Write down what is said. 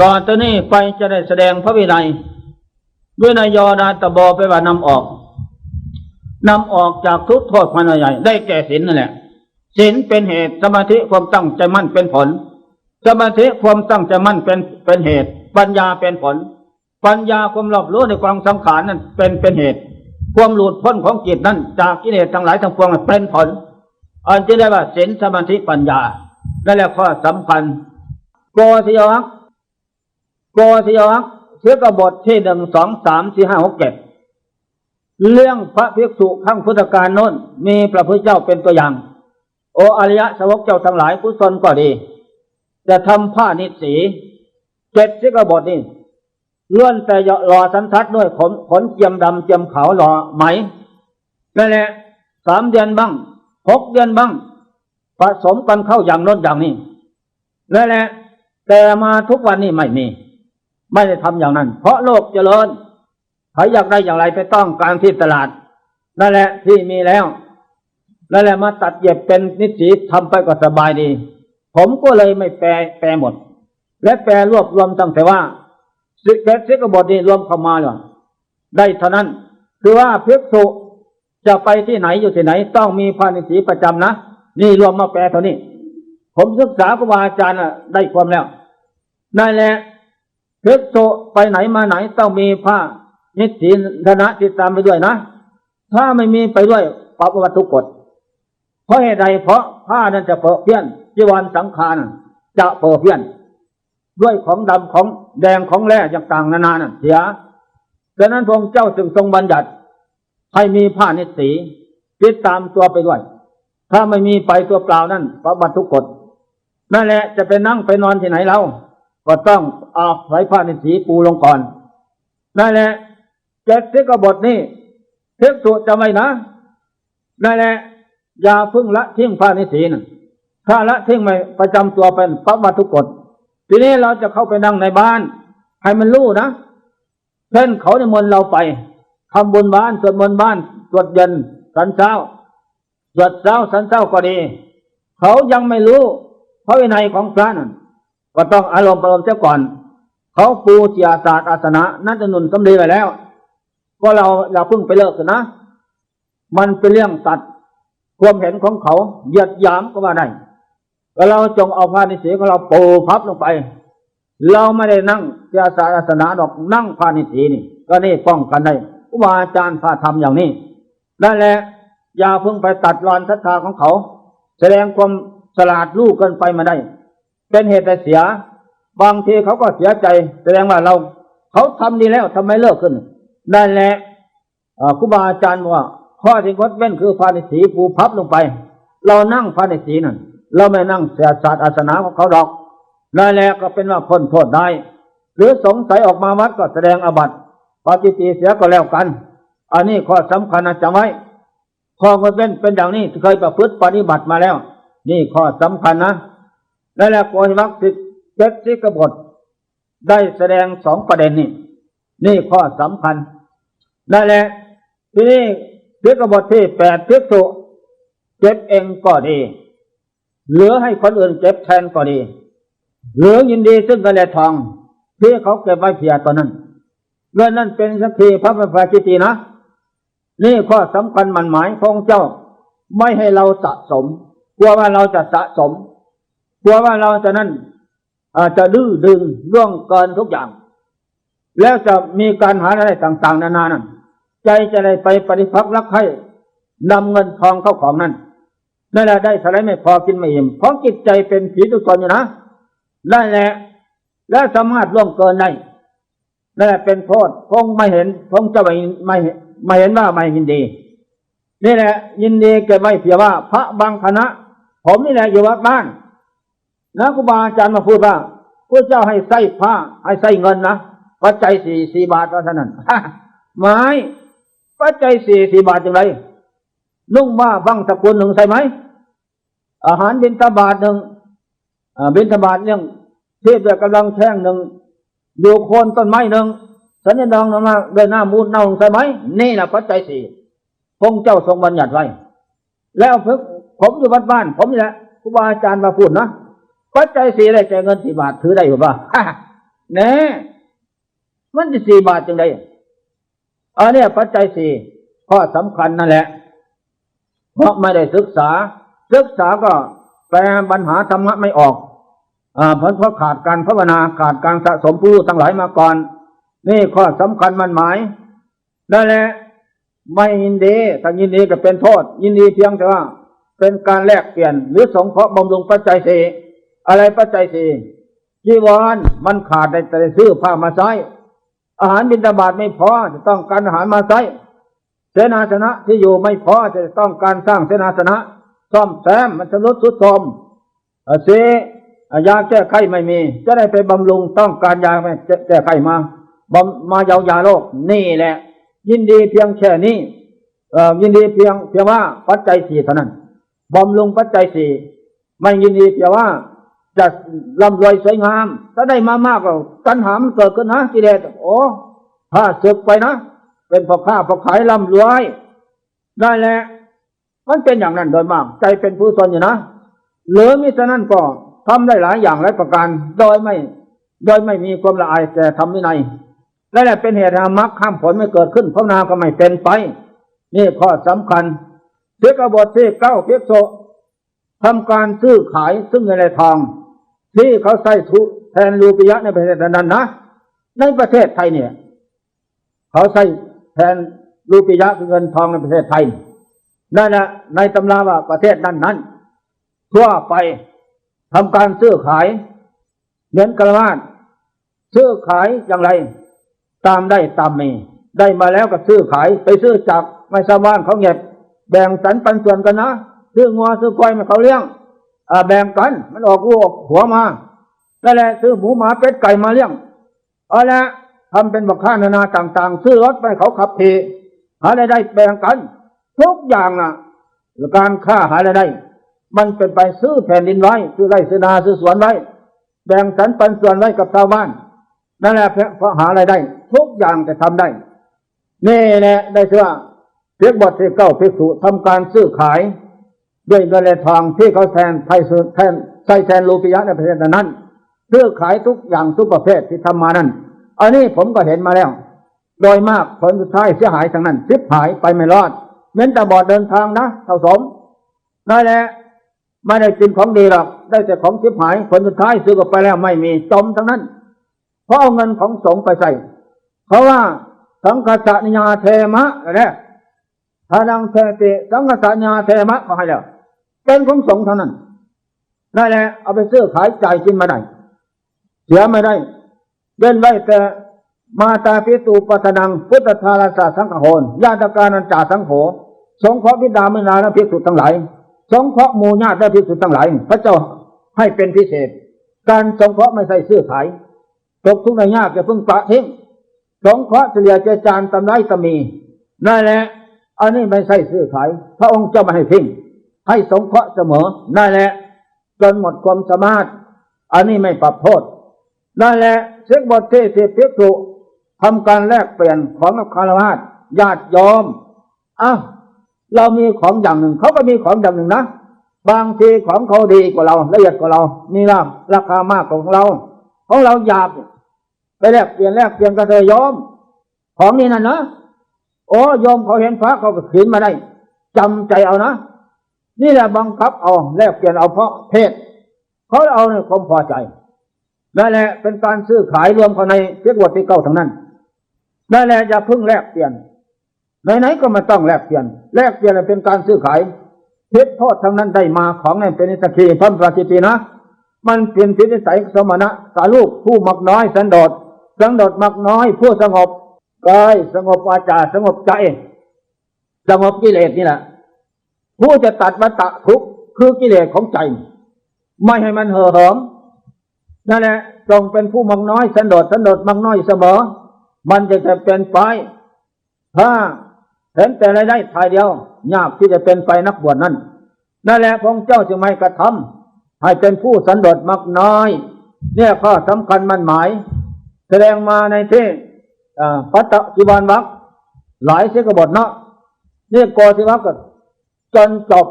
ต่อจากนี้ไปจะได้แสดงพระวินัยวินัยยอดาตะบอไปว่านำออกนำออกจากทุกโทษภายในใหญ่ได้แก่ศีลนั่นแหละศีลเป็นเหตุสมาธิความตั้งใจมั่นเป็นผล สมาธิความตั้งใจมั่นเป็นเป็นเหตุ ปัญญาเป็นผล ปัญญาความรอบรู้ในความสังขารนั้นเป็นเป็นเหตุ ความหลุดพ้นของจิตนั้น จากกิเลสทั้งหลายทั้งปวงเป็นผลอันที่ได้ว่าศีลสมาธิปัญญานั่นแหละข้อสำคัญโกศยวัค โกศยวัคเชื่อกบทที่หนึ่งสองสามสี่ห้าหกเจ็ดเรื่องพระภิกษุขั้งพุทธการน้นมีพระพุทธเจ้าเป็นตัวอย่าง โออริยะสาวกเจ้าทั้งหลายกุศลก็ดี จะทำผ้านิสีเจ็ดสิกบทนี่ล้วนแต่หล่อสันทัดด้วยขนขนเจียมดำเจียมขาวหล่อไหมนั่นแหละสามเดือนบ้างหกเดือนบ้างผสมกันเข้าอย่างน้นอย่างนี้นั่นแหละแต่มาทุกวันนี้ไม่มี ไม่ได้ทำอย่างนั้น เพราะโลกเจริญใครอยากได้อย่างไรไปต้องการที่ตลาด นั่นแหละที่มีแล้วนั่นแหละมาตัดเย็บเป็นนิสีทำไปก็สบายดี ผมก็เลยไม่แปลแปลหมด และแปลรวบรวมตั้งแต่ว่าสิกเกสิกบทนี้รวมเข้ามาเลยได้เท่านั้น คือว่าภิกษุจะไปที่ไหนอยู่ที่ไหน ต้องมีพระนิสีประจำนะนี่รวมมาแปลเท่านี้ ผมศึกษาครูบาอาจารย์ได้ความแล้วได้แหละ ภิกษุไปไหนมาไหนต้องมีผ้านิสีธนะติดตามไปด้วยนะ ถ้าไม่มีไปด้วยปรับวัตถุกฎเพราะเหตุใดเพราะผ้านั้นจะเปรอะเพี้ยนจีวรสังขารจะเปรอะเพี้ยน ด้วยของดำของแดงของแร่ต่างๆนานาน่ะเสียดังนั้นพระองค์เจ้าจึงทรงบัญญัติให้มีผ้านิสีติดตามตัวไปด้วย ถ้าไม่มีไปตัวเปล่านั่นปรับวัตถุกฎนั่นแหละจะไปนั่งไปนอนที่ไหนเรา ก็ต้องอาบใส่ผ้านิสีปูลงก่อนนั่นแหละเจ็ดสิกบทนี้เทกสุจะไม่นะนั่นแหละอย่าพึ่งละทิ้งผ้านิสีนะถ้าละทิ้งไม่ประจำตัวเป็นพระวัตถุกฎทีนี้เราจะเข้าไปนั่งในบ้าน ให้มันรู้นะเช่นเขาในมนเราไปทำบุญบ้านสวดมนต์บ้านสวดเย็นสันเช้าสวดเช้าสันเช้าก็ดี เขายังไม่รู้พระวินัยของพระนั่น ก็ต้องอารมณ์ประลมเสียก่อน เขาปูเสียศาสตร์อาสนะนั่นจะนุนสำเร็จไปแล้ว ก็เราอย่าเพิ่งไปเลิกนนะ มันเป็นเรื่องตัดความเห็นของเขาเหยียดหยามก็ว่าได้แล้วเราจงเอาพานิสีของเราปูพับลงไป เราไม่ได้นั่งเสียศาสตร์อาสนะดอกนั่งพานิสีนี่ ก็นี่ป้องกันได้ครูบาอาจารย์พาทำอย่างนี้นั่นแหละอย่าเพิ่งไปตัดรอนศรัทธาของเขา แสดงความฉลาดลูกเกินไปมาได้ เป็นเหตุให้เสีย บางทีเขาก็เสียใจ แสดงว่าเราเขาทำดีแล้วทำไมเลิกขึ้นนั่นแหละครูบาอาจารย์บอกว่าข้อที่งดเว้นคือพาณิสีปูพับลงไป เรานั่งพาณิสีนั่นเราไม่นั่งเสียศาสตร์อาสนะของเขาดอกนั่นแหละก็เป็นว่าพ้นโทษได้ หรือสงสัยออกมาวัดก็แสดงอบัติปาจิตีเสียก็แล้วกัน อันนี้ข้อสำคัญนะจำไว้ข้องดเว้นเป็นอย่างนี้เคยประพฤติปฏิบัติมาแล้ว นี่ข้อสำคัญนะ นั่นและโกหิวัคสิกเจ็ดสิกบท ได้แสดงสองประเด็นนี่นี่ข้อสำคัญนั่นแหละทีนี้พิกบทที่แปดพิกษุเจ็บเองก็ดี เหลือให้คนอื่นเจ็บแทนก็ดี เหลือยินดีซึ่งกระแลทอง ที่เขาเก็บไว้เพียตอนนั้นเรื่องนั้นเป็นสักทีพระประภาจิตีนะ นี่ข้อสำคัญมันหมายของเจ้า ไม่ให้เราสะสม กลัวว่าเราจะสะสม กลัวว่าเราจะนั่นอาจจะดื้อดึงล่วงเกินทุกอย่าง แล้วจะมีการหาอะไรต่างๆ นานานั่นใจจะได้ไปปฏิพักษ์รักใครนำเงินทองเข้าของนั่นนั่นแหละได้สลายไม่พอกินไม่อิ่มเพราะจิตใจเป็นผีทุกตนอยู่นะ ได้แหละและสามารถล่วงเกินได้นั่นแหละเป็นโทษคงไม่เห็นคงจะไม่ไม่ไม่เห็นว่าไม่ยินดี นี่แหละ ยินดีเก็บไว้เพียว่า พระบางคณะ ผมนี่แหละอยู่วัดบ้าน นะครูบาอาจารย์มาพูดว่าพระเจ้าให้ใส่ผ้า ให้ใส่เงินนะปัจจัยสี่สี่บาทเท่านั้นไม้ปัจจัยสี่สี่บาทอย่างไรนุ่งว่าบังสกุลหนึ่งใช่ไหมอาหารบิณฑบาตหนึ่งบิณฑบาตเรื่องเทียกำลังแท่งหนึ่งอยู่โคนต้นไม้หนึ่งสัญญาดองมาเดินหน้ามูดเน่าใช่ไหมนี่แหละปัจจัยสี่พงเจ้าทรงบัญญัติไว้ แล้วพึกผมอยู่บ้านบ้านผมนี่แหละครูบาอาจารย์มาพูดนะ ปัจจัยสี่ได้แก่เงินสี่บาทถือได้หรือเปล่าแน่มันจะสี่บาทจังไดอันเนี้ยปัจจัยสี่ข้อสำคัญนั่นแหละ เพราะไม่ได้ศึกษา ศึกษาก็แปลปัญหาธรรมะไม่ออกอ่าเพราะเพราะขาดการภาวนาขาดการสะสมผู้รู้ทั้งหลายมาก่อน นี่ข้อสำคัญมันหมายนั่นแหละไม่ยินดีถ้ายินดีก็เป็นโทษ ยินดีเพียงแต่ว่า เป็นการแลกเปลี่ยนหรือสงเคราะห์บำรุงปัจจัยสี่ อะไรปัจจัยสี่จีวรมันขาดได้แต่ซื้อผ้ามาใช้อาหารบิณฑบาตไม่พอจะต้องการอาหารมาใช้เสนาสนะที่อยู่ไม่พอจะต้องการสร้างเสนาสนะซ่อมแซมมันชำรุดทรุดโทรมเอ่อเสยาแก้ไขไม่มี จะได้ไปบำรุงต้องการยาไหมแก้ไขมาบำมาเยายาโรคนี่แหละ ยินดีเพียงแค่นี้ยินดีเพียงเพียงว่าปัจจัยสี่เท่านั้นบำรุงปัจจัยสี่ไม่ยินดีเพียงว่า จะร่ำรวยสวยงาม ถ้าได้มามากก็ตัณหามันเกิดขึ้นนะกิเลสโอ้ถ้าศึกไปนะ เป็นพ่อค้าพ่อขายร่ำรวย ได้แหละมันเป็นอย่างนั้นโดยมาก ใจเป็นผู้สนอยู่นะหรือมิฉะนั้นก็ทำได้หลายอย่างหลายประการ โดยไม่ โดยไม่มีความละอายแก่ทำวินัยและแหละเป็นเหตุให้มรรคข้ามผลไม่เกิดขึ้นภาวนาก็ไม่เป็นไป นี่ข้อสำคัญเพียกบทที่เก้าเพียกโซทำการซื้อขายซึ่งเงินและทอง ที่เขาใส่ทุแทนรูปิยะในประเทศนั้นนะในประเทศไทยเนี่ย เขาใส่แทนรูปิยะคือเงินทองในประเทศไทยนั่นแหละในตำราว่าประเทศนั้นนั้นทั่วไปทำการซื้อขายเหมือนกระวาดซื้อขายอย่างไร ตามได้ตามมีได้มาแล้วก็ซื้อขายไปซื้อจากไม่ชาวบ้านเขาเก็บแบ่งสรรปันส่วนกันนะซื้องัวซื้อควายมาเขาเลี้ยง แบ่งกัน มันออกลูกออกหัวมานั่นแหละซื้อหมูหมาเป็ดไก่มาเลี้ยงเอาละทำเป็นบักค่านานาต่าง ๆ ซื้อรถไปเขาขับทีหารายได้แบ่งกัน ทุกอย่างนะการค้าหารายได้ มันเป็นไปซื้อแผ่นดินไว้ซื้อไร่ซื้อนาซื้อสวนไว้ แบ่งสรรปันส่วนไว้กับชาวบ้านนั่นแหละเพราะหารายได้ ทุกอย่างจะทำได้นี่แหละได้เชื่อเพียกบทที่เก้าภิกษุทำการซื้อขาย ด้วยเงินและทองที่เขาแทนไทยแทนใช้แทนรูปิยะในประเทศนั้นซื้อขายทุกอย่างทุกประเภทที่ทำมานั้นอันนี้ผมก็เห็นมาแล้ว โดยมากผลสุดท้ายเสียหายทั้งนั้นซิบหายไปไม่รอดเม้นแต่บอดเดินทางนะเท่าสมนั่นแหละไม่ได้กินของดีหรอก ได้แต่ของซิบหายผลสุดท้ายซื้อกับไปแล้วไม่มีจมทั้งนั้น เพราะเอาเงินของสงไปใส่ เพราะว่าสังฆสนิยาเทมะอะไรทานังเทติสังฆสนิยาเทมะก็ให้แล้ว เป็นของสงฆ์เท่านั้นนั่นแหละเอาไปซื้อขายจ่ายกินมาได้เสียไม่ได้เว้นไว้แต่มาตาพิตูปัตนัง พุทธทาราสาสังฆโหนญาติการันจ่าสังโฆสงเคราะห์พิดามินาและพิสุทั้งหลายสงเคราะห์มู่ญาติและพิสุทั้งหลายพระเจ้าให้เป็นพิเศษ การสงเคราะห์ไม่ใช่ซื้อขายตกทุกข์ในยากจะพึ่งประทิ้งสงเคราะห์เฉลี่ยเจจานตำไรตมีนั่นแหละอันนี้ไม่ใช่ซื้อขาย พระองค์เจ้าไม่ให้ทิ้ง ให้สงเคราะห์เสมอนั่นแหละจนหมดความสามารถ อันนี้ไม่ปรับโทษนั่นแหละเช็คบทเทเพิกษุทำการแลกเปลี่ยนของกับคารวะญาติยอมอ้าวเรามีของอย่างหนึ่ง เขาก็มีของอย่างหนึ่งนะบางทีของเขาดีกว่าเราละเอียดกว่าเรา มีราราคามากกว่าของเรา ของเราหยาบไปแลกเปลี่ยนแลกเปลี่ยนก็เลยยอม ของนี่นั่นนะโอ้ยอมเขาเห็นพระเขาก็ขืนมาได้จำใจเอานะ นี่แหละบังคับเอาแลกเปลี่ยนเอาเพราะเพศเขาเอาในความพอใจนั่นแหละเป็นการซื้อขายรวมเข้าในเรียกว่าที่เก้าทั้งนั้นนั่นแหละอย่าเพิ่งแลกเปลี่ยนไหนๆก็มาต้องแลกเปลี่ยนแลกเปลี่ยนเป็นการซื้อขายพิษโทษทั้งนั้นได้มาของนั่นเป็นนิสกีพัมปราจิตีนะ มันเป็นพินิสัยสมณะสาลูกผู้มักน้อยสันโดษสันโดษมักน้อย ผู้สงบกายสงบวาจาสงบใจสงบกิเลสนี่แหละ ผู้จะตัดวัตะทุกข์คือกิเลสของใจ ไม่ให้มันเห่อเหิมนั่นแหละจงเป็นผู้มักน้อยสันโดษสันโดษมักน้อยเสมอ มันจะจะเป็นไปถ้าเห็นแต่รายได้ทายเดียวยากที่จะเป็นไปนักบวชนั้นนั่นแหละพระเจ้าจึงไม่กระทำให้เป็นผู้สันโดษมักน้อย เนี่ยข้อสำคัญมันหมาย แสดงมาในที่ปัตตจิวานวักหลายเสกบทเนาะเนี่ยกอสิวักก็ จนจบ